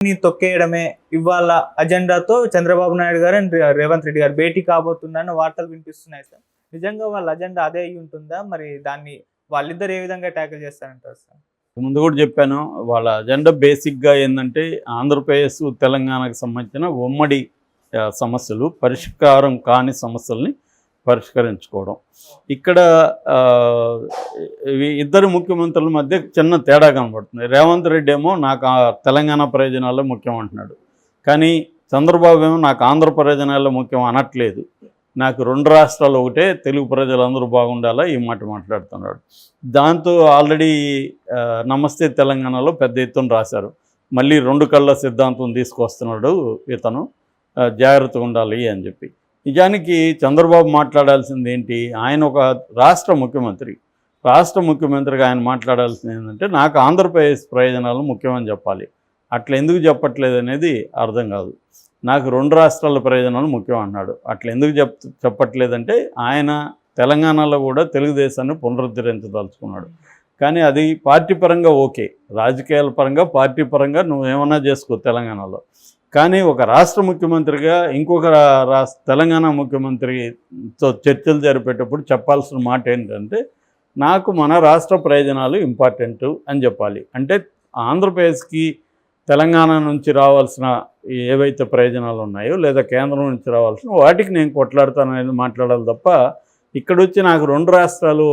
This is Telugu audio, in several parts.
ని తొక్కేయడమే ఇవాళ అజెండాతో చంద్రబాబు నాయుడు గారు అండ్ రేవంత్ రెడ్డి గారు భేటీ కాబోతుందని వార్తలు వినిపిస్తున్నాయి సార్. నిజంగా వాళ్ళ అజెండా అదే అయి ఉంటుందా? మరి దాన్ని వాళ్ళిద్దరు ఏ విధంగా ట్యాకిల్ చేస్తారంటారు సార్? ముందు కూడా చెప్పాను వాళ్ళ అజెండా బేసిక్గా ఏంటంటే ఆంధ్రప్రదేశ్ తెలంగాణకు సంబంధించిన ఉమ్మడి సమస్యలు పరిష్కారం కాని సమస్యల్ని పరిష్కరించుకోవడం. ఇక్కడ ఇద్దరు ముఖ్యమంత్రుల మధ్య చిన్న తేడా కనబడుతుంది. రేవంత్ రెడ్డి ఏమో నాకు ఆ తెలంగాణ ప్రయోజనాల్లో ముఖ్యం అంటున్నాడు. కానీ చంద్రబాబు ఏమో నాకు ఆంధ్ర ప్రయోజనాల్లో ముఖ్యం అనట్లేదు. నాకు రెండు రాష్ట్రాలు ఒకటే తెలుగు ప్రజలందరూ బాగుండాలా? ఈ మాట మాట్లాడుతున్నాడు. దాంతో ఆల్రెడీ నమస్తే తెలంగాణలో పెద్ద ఎత్తున రాశారు. మళ్ళీ రెండు కళ్ళ సిద్ధాంతం తీసుకొస్తున్నాడు ఇతను. జాగ్రత్తగా ఉండాలి అని చెప్పి. నిజానికి చంద్రబాబు మాట్లాడాల్సింది ఏంటి? ఆయన ఒక రాష్ట్ర ముఖ్యమంత్రి. రాష్ట్ర ముఖ్యమంత్రిగా ఆయన మాట్లాడాల్సింది ఏంటంటే నాకు ఆంధ్రప్రదేశ్ ప్రయోజనాలు ముఖ్యమని చెప్పాలి. అట్లా ఎందుకు చెప్పట్లేదు అనేది అర్థం కాదు. నాకు రెండు రాష్ట్రాల ప్రయోజనాలు ముఖ్యం అన్నాడు. అట్లా ఎందుకు చెప్ చెప్పట్లేదంటే ఆయన తెలంగాణలో కూడా తెలుగుదేశాన్ని పునరుద్ధరించదలుచుకున్నాడు. కానీ అది పార్టీ పరంగా ఓకే. రాజకీయాల పరంగా పార్టీ పరంగా నువ్వు ఏమైనా చేసుకో తెలంగాణలో. కానీ ఒక రాష్ట్ర ముఖ్యమంత్రిగా ఇంకొక రా- రాష్ట్ర తెలంగాణ ముఖ్యమంత్రితో చర్చలు జరిపేటప్పుడు చెప్పాల్సిన మాట ఏంటంటే నాకు మన రాష్ట్ర ప్రయోజనాలు ఇంపార్టెంట్ అని చెప్పాలి. అంటే ఆంధ్రప్రదేశ్కి తెలంగాణ నుంచి రావాల్సిన ఏవైతే ప్రయోజనాలు ఉన్నాయో లేదా కేంద్రం నుంచి రావాల్సిన వాటికి నేను కొట్లాడతాననేది మాట్లాడాలి తప్ప ఇక్కడ వచ్చి నాకు రెండు రాష్ట్రాలు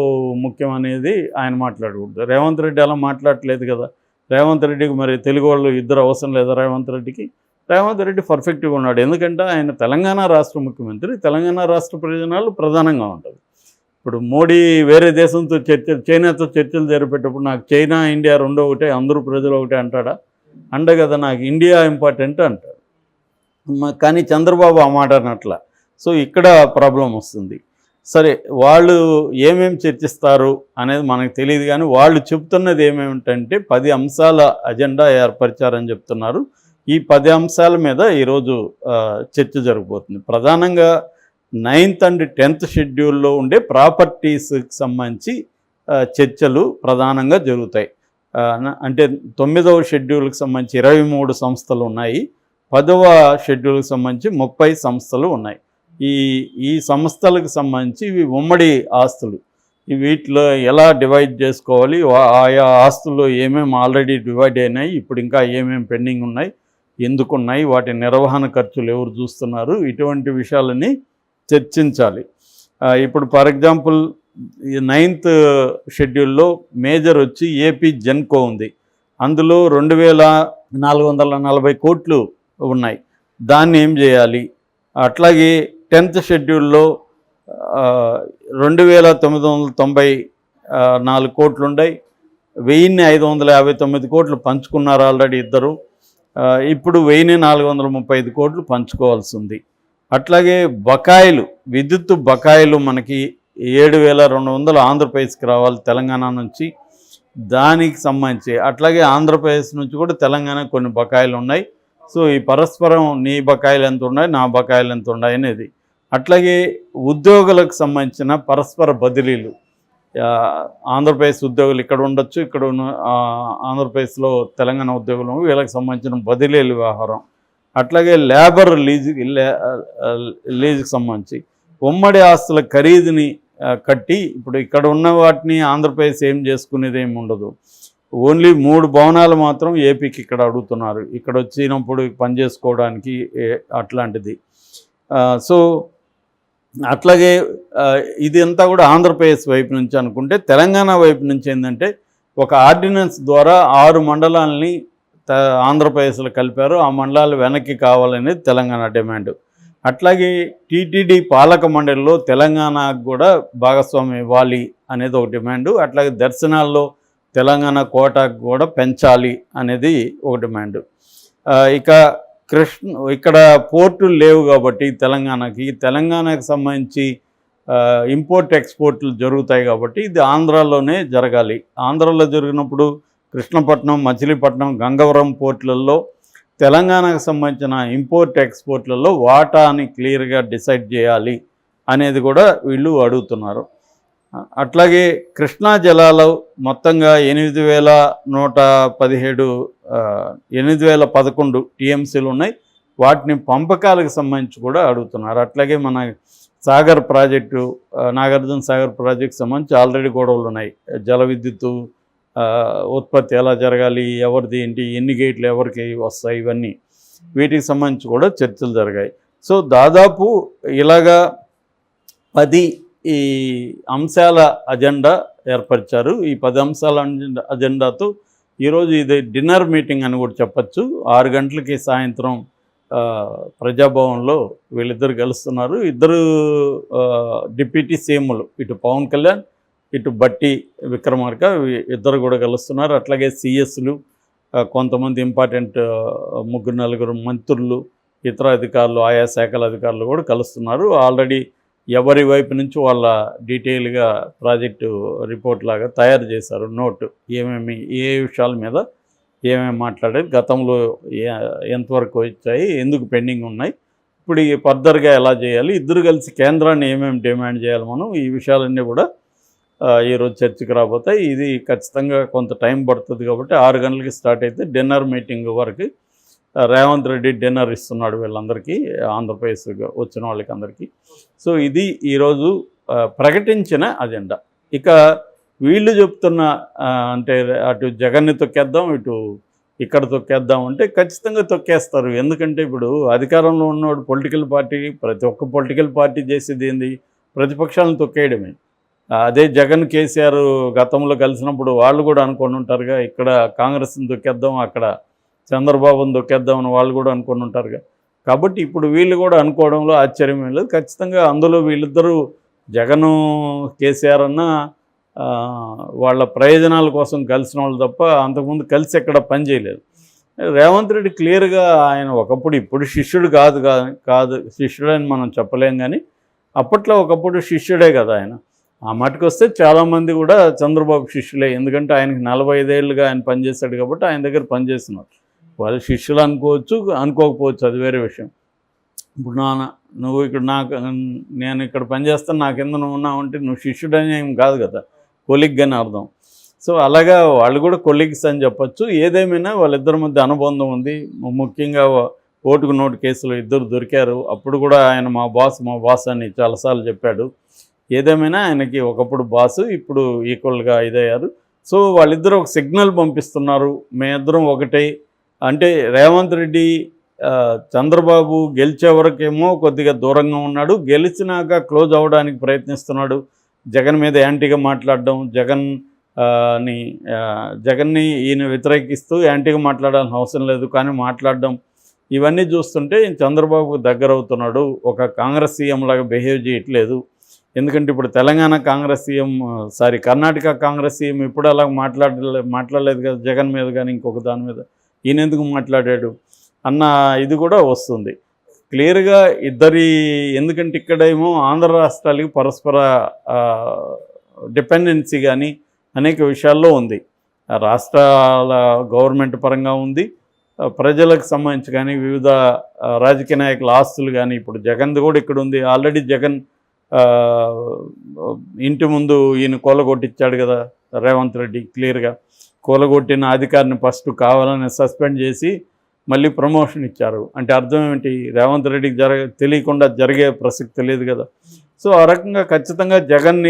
ముఖ్యం అనేది ఆయన మాట్లాడకూడదు. రేవంత్ రెడ్డి అలా మాట్లాడట్లేదు కదా. రేవంత్ రెడ్డికి మరి తెలుగు వాళ్ళు ఇద్దరు అవసరం లేదా రేవంత్ రెడ్డికి? రేవంత్ రెడ్డి పర్ఫెక్ట్గా ఉన్నాడు. ఎందుకంటే ఆయన తెలంగాణ రాష్ట్ర ముఖ్యమంత్రి తెలంగాణ రాష్ట్ర ప్రయోజనాలు ప్రధానంగా ఉంటుంది ఇప్పుడు మోడీ వేరే దేశంతో చర్చలు చైనాతో చర్చలు జరిపేటప్పుడు నాకు చైనా ఇండియా రెండో ఒకటే అందరూ ప్రజలు ఒకటే అంటాడా? అండ కదా నాకు ఇండియా ఇంపార్టెంట్ అంటాడు. కానీ చంద్రబాబు ఆ మాట అనట్ల. సో ఇక్కడ ప్రాబ్లం వస్తుంది. సరే వాళ్ళు ఏమేం చర్చిస్తారు అనేది మనకు తెలియదు కానీ వాళ్ళు చెప్తున్నది ఏమేమిటంటే పది అంశాల అజెండా ఏర్పరిచారని చెప్తున్నారు. ఈ పది అంశాల మీద ఈరోజు చర్చ జరగబోతుంది. ప్రధానంగా నైన్త్ అండ్ టెన్త్ షెడ్యూల్లో ఉండే ప్రాపర్టీస్కి సంబంధించి చర్చలు ప్రధానంగా జరుగుతాయి. అంటే తొమ్మిదవ షెడ్యూల్కి సంబంధించి ఇరవై మూడు సంస్థలు ఉన్నాయి. పదవ షెడ్యూల్కి సంబంధించి ముప్పై సంస్థలు ఉన్నాయి. ఈ ఈ సంస్థలకు సంబంధించి ఇవి ఉమ్మడి ఆస్తులు. వీటిలో ఎలా డివైడ్ చేసుకోవాలి ఆయా ఆస్తుల్లో ఏమేమి ఆల్రెడీ డివైడ్ అయినాయి ఇప్పుడు ఇంకా ఏమేమి పెండింగ్ ఉన్నాయి ఎందుకున్నాయి? వాటి నిర్వహణ ఖర్చులు ఎవరు చూస్తున్నారు? ఇటువంటి విషయాలని చర్చించాలి. ఇప్పుడు ఫర్ ఎగ్జాంపుల్ నైన్త్ షెడ్యూల్లో మేజర్ వచ్చి ఏపీ జెన్కో ఉంది. అందులో రెండు వేల నాలుగు వందల నలభై కోట్లు ఉన్నాయి. దాన్ని ఏం చేయాలి? అట్లాగే టెన్త్ షెడ్యూల్లో రెండు వేల తొమ్మిది వందల తొంభై నాలుగు కోట్లు ఉన్నాయి. వెయ్యిన్ని ఐదు వందల యాభై తొమ్మిది కోట్లు పంచుకున్నారు ఆల్రెడీ ఇద్దరు. ఇప్పుడు వెయ్యి నాలుగు వందల ముప్పై ఐదు కోట్లు పంచుకోవాల్సి ఉంది అట్లాగే బకాయిలు విద్యుత్ బకాయిలు మనకి ఏడు వేల రెండు వందలు ఆంధ్రప్రదేశ్కి రావాలి తెలంగాణ నుంచి. దానికి సంబంధించి అట్లాగే ఆంధ్రప్రదేశ్ నుంచి కూడా తెలంగాణ కొన్ని బకాయిలు ఉన్నాయి సో ఈ పరస్పరం నీ బకాయిలు ఎంత ఉన్నాయి నా బకాయిలు ఎంత ఉన్నాయి అనేది. అట్లాగే ఉద్యోగులకు సంబంధించిన పరస్పర బదిలీలు. ఆంధ్రప్రదేశ్ ఉద్యోగులు ఇక్కడ ఉండొచ్చు ఇక్కడ ఉన్న ఆంధ్రప్రదేశ్లో తెలంగాణ ఉద్యోగులు వీళ్ళకి సంబంధించిన బదిలీల వ్యవహారం. అట్లాగే లేబర్ లీజ్ లీజుకి సంబంధించి ఉమ్మడి ఆస్తుల ఖరీదుని కట్టి ఇప్పుడు ఇక్కడ ఉన్న వాటిని ఆంధ్రప్రదేశ్ ఏం చేసుకునేది ఏమి ఉండదు. ఓన్లీ మూడు భవనాలు మాత్రం ఏపీకి ఇక్కడ అడుగుతున్నారు. ఇక్కడ వచ్చినప్పుడు పని చేసుకోవడానికి అట్లాంటిది. సో అట్లాగే ఇదంతా ఇది అంతా కూడా ఆంధ్రప్రదేశ్ వైపు నుంచి అనుకుంటే తెలంగాణ వైపు నుంచి ఏంటంటే ఒక ఆర్డినెన్స్ ద్వారా ఆరు మండలాల్ని త- ఆంధ్రప్రదేశ్లో కలిపారు. ఆ మండలాలు వెనక్కి కావాలనేది తెలంగాణ డిమాండ్. అట్లాగే టీటీడీ పాలక మండలిలో తెలంగాణకు కూడా భాగస్వామ్యం ఇవ్వాలి అనేది ఒక డిమాండు. అట్లాగే దర్శనాల్లో తెలంగాణ కోటాకు కూడా పెంచాలి అనేది ఒక డిమాండ్. ఇక కృష్ణ ఇక్కడ పోర్టులు లేవు కాబట్టి తెలంగాణకి. తెలంగాణకు సంబంధించి ఇంపోర్ట్ ఎక్స్పోర్ట్లు జరుగుతాయి కాబట్టి ఇది ఆంధ్రాలోనే జరగాలి. ఆంధ్రాలో జరిగినప్పుడు కృష్ణపట్నం మచిలీపట్నం గంగవరం పోర్టులలో తెలంగాణకు సంబంధించిన ఇంపోర్ట్ ఎక్స్పోర్ట్లలో వాటాని క్లియర్గా డిసైడ్ చేయాలి అనేది కూడా వీళ్ళు అడుగుతున్నారు. అట్లాగే కృష్ణా జలాలు మొత్తంగా ఎనిమిది వేల నూట పదిహేడు ఎనిమిది వేల పదకొండు టీఎంసీలు ఉన్నాయి. వాటిని పంపకాలకు సంబంధించి కూడా అడుగుతున్నారు. అట్లాగే మన సాగర్ ప్రాజెక్టు నాగార్జున సాగర్ ప్రాజెక్ట్ సంబంధించి ఆల్రెడీ గొడవలు ఉన్నాయి. జల విద్యుత్తు ఉత్పత్తి ఎలా జరగాలి ఎవరిది ఏంటి ఎన్ని గేట్లు ఎవరికి వస్తాయి ఇవన్నీ వీటికి సంబంధించి కూడా చర్చలు జరిగాయి. సో దాదాపు ఇలాగా పది ఈ అంశాల అజెండా ఏర్పరిచారు. ఈ పది అంశాల అజెండాతో ఈరోజు ఇది డిన్నర్ మీటింగ్ అని కూడా చెప్పచ్చు. ఆరు గంటలకి సాయంత్రం ప్రజాభవన్లో వీళ్ళిద్దరు కలుస్తున్నారు. ఇద్దరు డిప్యూటీ సీఎంలు ఇటు పవన్ కళ్యాణ్ ఇటు బట్టి విక్రమార్క ఇద్దరు కూడా కలుస్తున్నారు. అట్లాగే సిఎస్లు కొంతమంది ఇంపార్టెంట్ ముగ్గురు నలుగురు మంత్రులు ఇతర అధికారులు ఆయా శాఖల అధికారులు కూడా కలుస్తున్నారు. ఆల్రెడీ ఎవరి వైపు నుంచి వాళ్ళ డీటెయిల్గా ప్రాజెక్టు రిపోర్ట్ లాగా తయారు చేశారు నోట్ ఏమేమి ఏ విషయాల మీద ఏమేమి మాట్లాడారు గతంలో ఎంతవరకు వచ్చాయి ఎందుకు పెండింగ్ ఉన్నాయి ఇప్పుడు ఈ ఫర్దర్గా ఎలా చేయాలి ఇద్దరు కలిసి కేంద్రాన్ని ఏమేమి డిమాండ్ చేయాలి మనం ఈ విషయాలన్నీ కూడా ఈరోజు చర్చకు రాబోతాయి. ఇది ఖచ్చితంగా కొంత టైం పడుతుంది కాబట్టి ఆరు గంటలకి స్టార్ట్ అయితే డిన్నర్ మీటింగ్ వరకు రేవంత్ రెడ్డి డిన్నర్ ఇస్తున్నాడు వీళ్ళందరికీ ఆంధ్రప్రదేశ్ వచ్చిన వాళ్ళకి అందరికీ సో ఇది ఈరోజు ప్రకటించిన అజెండా. ఇక వీళ్ళు చెప్తున్న అంటే అటు జగన్ని తొక్కేద్దాం ఇటు ఇక్కడ తొక్కేద్దాం అంటే ఖచ్చితంగా తొక్కేస్తారు. ఎందుకంటే ఇప్పుడు అధికారంలో ఉన్నవాడు పొలిటికల్ పార్టీ ప్రతి ఒక్క పొలిటికల్ పార్టీ చేసేది ఏంది? ప్రతిపక్షాలను తొక్కేయడమే. అదే జగన్ కేసీఆర్ గతంలో కలిసినప్పుడు వాళ్ళు కూడా అనుకొని ఉంటారుగా ఇక్కడ కాంగ్రెస్ని తొక్కేద్దాం అక్కడ చంద్రబాబును దొక్కేద్దామని అని వాళ్ళు కూడా అనుకొని ఉంటారుగా. కాబట్టి ఇప్పుడు వీళ్ళు కూడా అనుకోవడంలో ఆశ్చర్యం లేదు. ఖచ్చితంగా అందులో వీళ్ళిద్దరూ జగను కేసీఆర్ అన్న వాళ్ళ ప్రయోజనాల కోసం కలిసిన వాళ్ళు తప్ప అంతకుముందు కలిసి ఎక్కడ పని చేయలేదు. రేవంత్ రెడ్డి క్లియర్గా ఆయన ఒకప్పుడు ఇప్పుడు శిష్యుడు కాదు కాదు శిష్యుడు అని మనం చెప్పలేం కానీ అప్పట్లో ఒకప్పుడు శిష్యుడే కదా ఆయన. ఆ మటుకు వస్తే చాలామంది కూడా చంద్రబాబు శిష్యులే. ఎందుకంటే ఆయనకి నలభై ఐదేళ్ళుగా ఆయన పనిచేశాడు కాబట్టి ఆయన దగ్గర పనిచేస్తున్నారు వాళ్ళు శిష్యులు అనుకోవచ్చు అనుకోకపోవచ్చు. అది వేరే విషయం. ఇప్పుడు నాన్న నువ్వు ఇక్కడ నాకు నేను ఇక్కడ పనిచేస్తాను నా కింద నువ్వు ఉన్నావు అంటే నువ్వు శిష్యుడని ఏం కాదు కదా. కొలిగ్ అని అర్థం. సో అలాగా వాళ్ళు కూడా కొలిగ్స్ అని చెప్పొచ్చు. ఏదేమైనా వాళ్ళిద్దరి మధ్య అనుబంధం ఉంది. ముఖ్యంగా ఓటుకు నోటు కేసులో ఇద్దరు దొరికారు. అప్పుడు కూడా ఆయన మా బాస్ మా బాస్ అని చాలాసార్లు చెప్పాడు. ఏదేమైనా ఆయనకి ఒకప్పుడు బాసు ఇప్పుడు ఈక్వల్గా ఇదయ్యారు. సో వాళ్ళిద్దరూ ఒక సిగ్నల్ పంపిస్తున్నారు. మేమిద్దరం ఒకటే. అంటే రేవంత్ రెడ్డి చంద్రబాబు గెలిచే వరకేమో కొద్దిగా దూరంగా ఉన్నాడు. గెలిచినాక క్లోజ్ అవ్వడానికి ప్రయత్నిస్తున్నాడు. జగన్ మీద యాంటీగా మాట్లాడడం జగన్ని జగన్ని ఈయన వ్యతిరేకిస్తూ యాంటీగా మాట్లాడాల్సిన అవసరం లేదు. కానీ మాట్లాడడం ఇవన్నీ చూస్తుంటే ఈయన చంద్రబాబుకు దగ్గర అవుతున్నాడు. ఒక కాంగ్రెస్ సీఎం లాగా బిహేవ్ చేయట్లేదు. ఎందుకంటే ఇప్పుడు Telangana Congress CM sorry Karnataka Congress CM ఇప్పుడు అలా మాట్లాడలే మాట్లాడలేదు కదా జగన్ మీద కానీ ఇంకొక దాని మీద. ఈయన ఎందుకు మాట్లాడాడు? అన్న ఇది కూడా వస్తుంది. క్లియర్గా ఇద్దరి ఎందుకంటే ఇక్కడేమో ఆంధ్ర రాష్ట్రాలకి పరస్పర డిపెండెన్సీ కానీ అనేక విషయాల్లో ఉంది. రాష్ట్రాల గవర్నమెంట్ పరంగా ఉంది. ప్రజలకు సంబంధించి కానీ వివిధ రాజకీయ నాయకుల ఆస్తులు కానీ ఇప్పుడు జగన్ది కూడా ఇక్కడ ఉంది. ఆల్రెడీ జగన్ ఇంటి ముందు ఈయన కొల్లగొట్టించాడు కదా రేవంత్ రెడ్డి క్లియర్గా. కూలగొట్టిన అధికారిని ఫస్ట్ కావాలని సస్పెండ్ చేసి మళ్ళీ ప్రమోషన్ ఇచ్చారు. అంటే అర్థం ఏమిటి? రేవంత్ రెడ్డికి జరగ తెలియకుండా జరిగే ప్రసక్తి లేదు కదా. సో ఆ రకంగా ఖచ్చితంగా జగన్ని